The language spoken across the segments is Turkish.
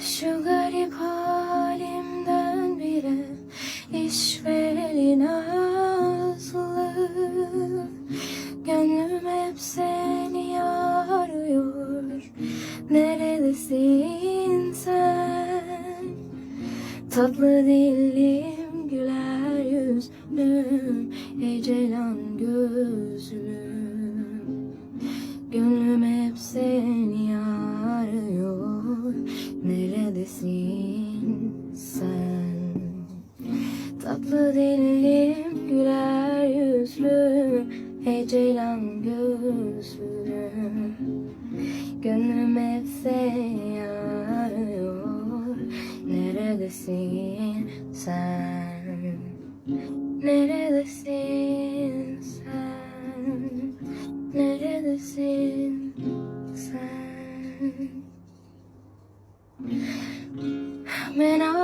Şu garip halimden bile işveli nazlı Gönlüm hep seni Tatlı dilim güler yüzlüm Ecelan gözlüm Gönlüm hep seni arıyor Neredesin sen? Tatlı dilim güler yüzlü Ecelan gözlü. Gönlüm hep seni Neredesin sen Neredesin sen Neredesin sen Ben ağlarsam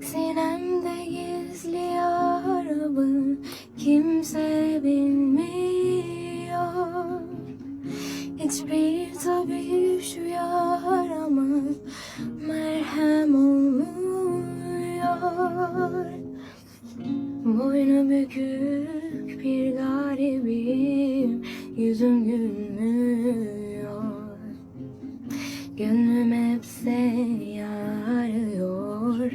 Sinemde gizli yaramı Kimse bilmiyor. Hiçbir tabip şu yarama Merhem olmuyor. Boynu bükük bir garibim Yüzüm gülmüyor